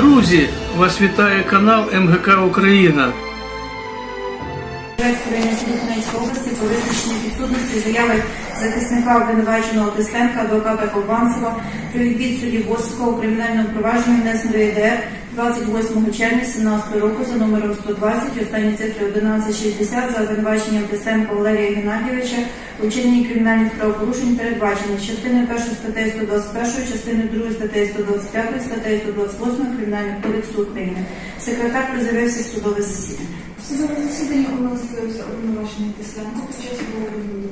Друзі, вас вітає канал МГК Україна. Хмельницької області по визначення підсудності заяви захисника обвинуваченого Тистенка, адвоката Ковбанцева про відвід судді Борського у кримінальному провадженні внесено до ЄДР 28 червня 2017 року за номером 120, останні цифри 1160 за обвинуваченням Тистенка Валерія Геннадійовича у вчиненні кримінальних правопорушень передбачених частиною 1 статтею 121, частиною 2 статтею 125, статтею 128 Кримінального кодексу України. Секретар призивився судове засідання. Судове засідання у обвинувачений Тисленко. Під час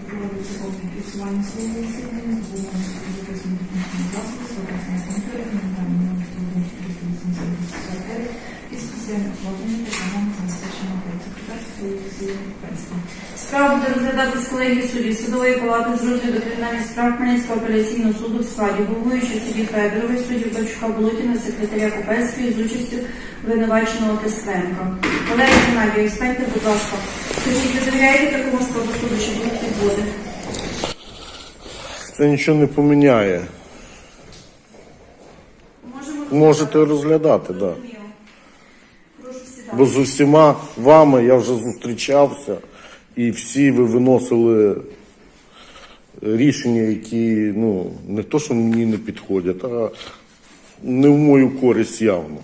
проводиться повне фіксування свого засідання з двома записними засобами, та забезпечення Пенська. Справа буде розглядатись колегії суддів судової палати з розгляду кримінальних справ Хмельницького апеляційного суду в складі головуючої судді Федорової, судді Бачука Болотіна, секретаря Копельської з участю винуваченого Тесленка. Валерій Геннадійович, станьте, будь ласка. Скажіть, ви довіряєте такому складу суду, що будуть підводи? Це нічого не поміняє. Можемо Можете розглядати, так. Да. Бо з усіма вами я вже зустрічався, і всі ви виносили рішення, які ну, не то, що мені не підходять, а не в мою користь явно.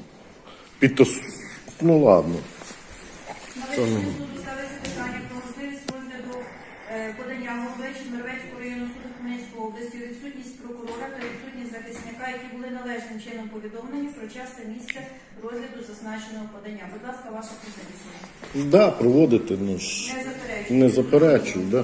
Підтас... Ну ладно. Це суду ставиться питання про можливість розгляду е, подання голови Чемеровецького районного суду Хмельницької області, відсутність прокурора та відсутність захисника, які були належним чином повідомлені про час та місце розгляду зазначеного подання. Будь ласка, ваша позиція. Да, проводити, ну ж Не заперечую. не заперечую, да.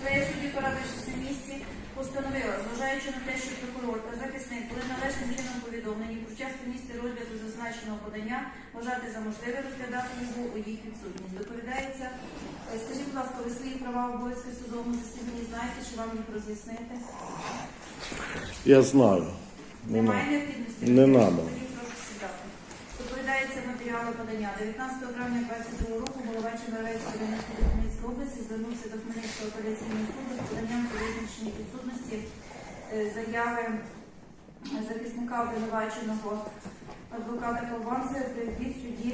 Твоя судді порадившись на місці, постановила, зважаючи на те, що прокурор та захисник були належним чином повідомлені про час та місце розгляду зазначеного подання, вважати за можливе розглядати його у їх відсутність. Доповідається, скажіть, будь ласка, ви свої права обов'язки в судовому засіданні знаєте, чи вам їх роз'яснити? Я знаю. Немає необхідності? Не сідати. Доповідається матеріали подання. 19 травня 22 року голова Чемеровецької районної Хмельницької області звернувся до Хмельницького апеляційного суду з поданням про визначення підсудності е, заяви захисника обвинуваченого адвоката Колбанця від судді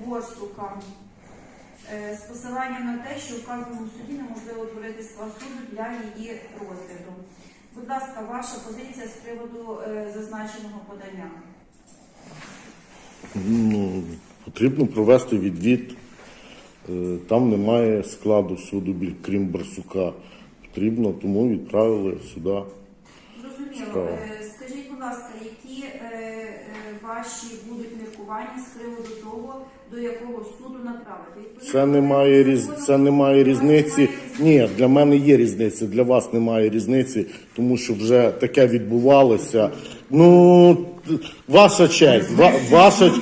Борсука. Е, З посиланням на те, що в вказаному суді неможливо утворити склад суду для її розгляду. Будь ласка, ваша позиція з приводу е, зазначеного подання. Ну, потрібно провести відвід. Е, Там немає складу суду, крім Барсука. Потрібно, тому відправили сюди. Зрозуміло. Справа. Е, Скажіть, будь ласка, які е, е, ваші будуть міркування з приводу того, до якого суду направити? Відповідно Це немає різ... це немає різниці. Ні, для мене є різниця, для вас немає різниці, тому що вже таке відбувалося. Ну, ваша честь, ва- ваша,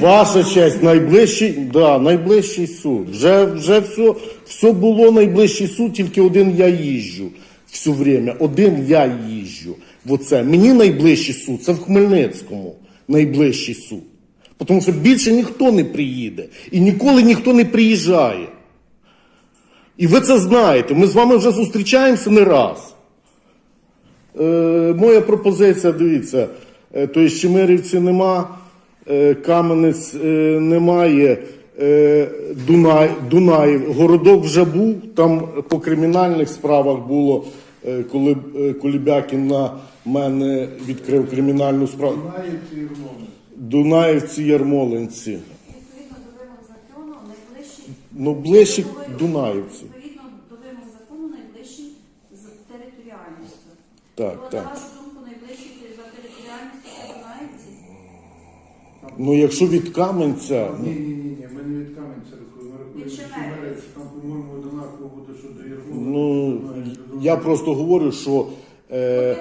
ваша честь, найближчий, да, найближчий суд. Вже, вже все, все було найближчий суд, тільки один я їжджу все время. Один я їжджу. Оце. Мені найближчий суд, це в Хмельницькому найближчий суд. Тому що більше ніхто не приїде. І ніколи ніхто не приїжджає. І ви це знаєте. Ми з вами вже зустрічаємося не раз. Е, моя пропозиція, дивіться, е, то є Чемерівці нема, е, Каменець е, немає, е, Дунай, Дунаїв, Городок вже був, там по кримінальних справах було, коли е, Колібякін на мене відкрив кримінальну справу. Дунаївці, Ярмолинці. Відповідно до вимог закону, найближчий Ну, ближче Відповідно- Дунаївці. Відповідно до вимог закону, найближчий з територіальністю. Так, То, так. На вашу думку, найближчий за територіальністю це Дунаївці? Ну, якщо від Каменця, Ні, ні, ні, ні, ми не від Кам'янця рахуємо, ми рахуємо Від від Чемерець. Чемерець. Там, по-моєму, одинаково буде, що до Єрмола. Ну, я просто говорю, що е,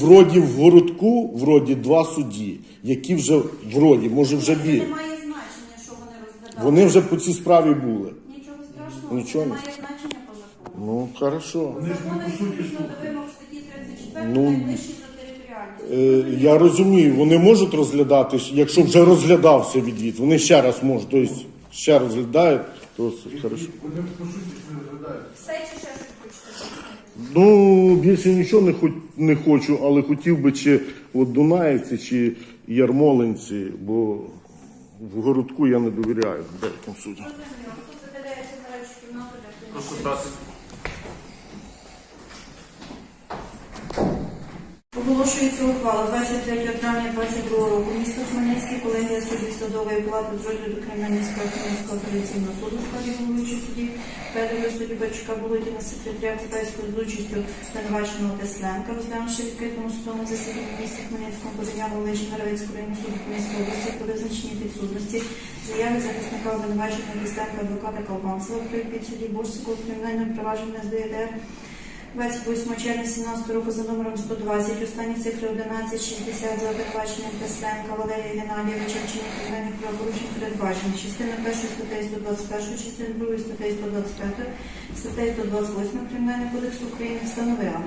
вроді в городку, вроді два судді, які вже вроді, може вже Це не має значення, що вони розглядали. Вони вже по цій справі були. Нічого страшного, Нічого це не- має значення по закону. Ну, хорошо. По закону, відповідно до вимог статті 34, Ну, за територіальністю. Е, я розумію, вони можуть розглядати, якщо вже розглядався відвід, вони ще раз можуть, тобто ще розглядають, то хорошо. Вони по суті не розглядають. Все чи ще щось хочете? Ну, більше нічого не, хоч, не хочу, але хотів би чи от Дунаївці, чи Ярмолинці, бо в городку я не довіряю деяким суддям. Розуміло. Суд Оголошується ухвала 23 травня 22 року. Місто Хмельницький, колегія суддів судової палати з розгляду Кремлівського Хмельницького апеляційного суду в складі головуючого судді Федорів судді Бачука Володіна, секретаря Китайської з участю звинуваченого Тесленка, розглянувши відкритому судовому засіданні місті Хмельницькому подання голови Чернівецького районного суду Хмельницької області про визначення підсудності заяви захисника обвинуваченого Тесленка адвоката Колбанцева при підсуді Борсику кримінального провадження з ДДР 28 червня 17 року за номером 120, останні цифри 1160 за обвинуваченням Тесленка Валерія Геннадійовича вчинення кримінальних правопорушень передбачено. Частина 1 статей 121, частина 2 статей 125, статей 128 Кримінального кодексу України встановила.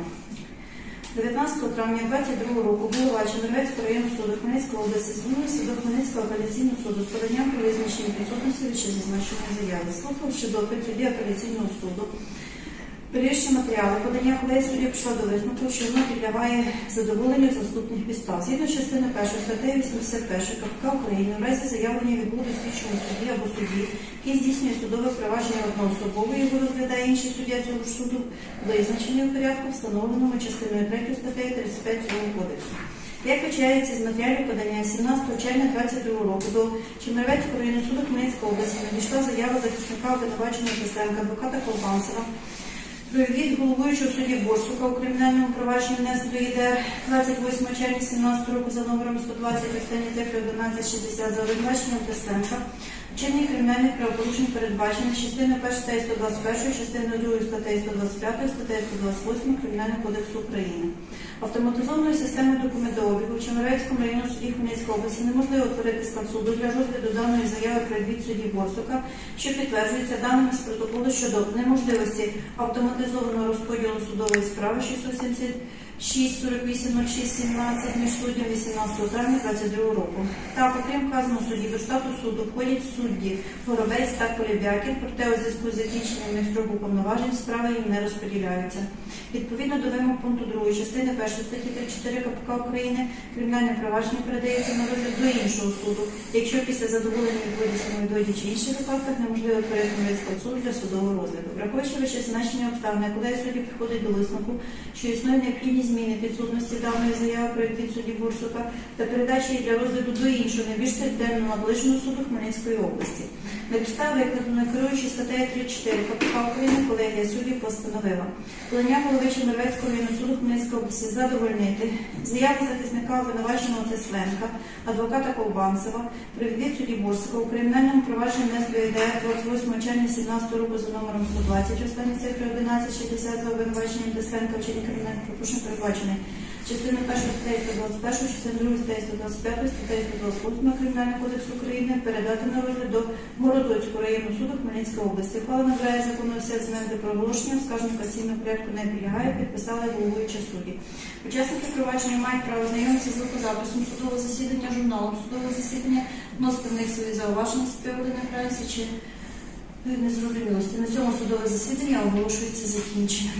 19 травня 22 року голова Чернівецького районного суду Хмельницької області звернувся до Хмельницького апеляційного суду з поданням про визначення підсудності вищезазначеної заяви. Слухавши допит судді апеляційного суду, Перевірши матеріали, подання судді пішла до висновку, що воно підлягає задоволенню з наступних підстав. Згідно частини 1 статті 81 КПК України, в разі заявлення відбуду слідчому судді або судді, який здійснює судове провадження одноособово, його розглядає інший суддя цього ж суду, визначений у порядку, встановленому частиною 3 статтею 35 цього кодексу. Як вичається з матеріалів подання 17 червня 22 року до Чемеровецького районного суду Хмельницької області надійшла заява захисника обвинуваченого Тесленка, адвоката Колбанцева, від головуючого судді Борсука у кримінальному провадженні внесено ЄДР 28 червня 17 року за номером 120 останні цифри 1160 за обвинуваченням Тесленка. Вчинення кримінальних правопорушень передбачених частиною 1 статті 121, частиною 2 статті 125, статтею 128 Кримінального кодексу України. Автоматизованою системою документообігу в Чемеровецькому районному суді Хмельницької області неможливо утворити склад суду для розгляду даної заяви про відвід судді Борсука, що підтверджується даними з протоколу щодо неможливості автоматизованого розподілу судової справи 676 48 06 17 між суддям 18 травня 22 року. Так, окрім вказаного судді, до штату суду входять судді Горобець та Полібякін, проте у зв'язку з закінченням строку повноважень справи їм не розподіляються. Відповідно до вимог пункту 2 частини 1 статті 34 КПК України кримінальне провадження передається на розгляд до іншого суду, якщо після задоволення відводі самої дойді чи інших випадках неможливо творити новий склад суду для судового розгляду. Враховуючи вище значення обставини, коли судді приходить до висновку, що існує необхідність зміни підсудності даної заяви про судді Бурсука та передачі її для розгляду до іншого найбільш територіально наближеного суду Хмельницької області. На підставі викладеної керуючи статтею 34 КПК України колегія суддів постановила. Подання голови Чемервецького районного суду Хмельницької області задовольнити. Заяву захисника обвинуваченого Тесленка, адвоката Колбанцева, про відвід судді Борського у кримінальному провадженні внесли ідея 28 червня 17 року за номером 120, останні цифри 1160 за обвинуваченням Тесленка вчинення кримінальних пропущень передбачений частини 1 статті 121, частини 2 статті 125, статті 128 Кримінального кодексу України передати на розгляд до Городоцького районного суду Хмельницької області. Ухвала набирає законної сили земельне проголошення, скажімо, касійного порядку не підлягає, підписали головуючі судді. Учасники провадження мають право знайомитися з звукозаписом судового засідання, журналом судового засідання, вносити в них свої зауваження з приводу неправильності чи незрозумілості. На цьому судове засідання оголошується закінченим.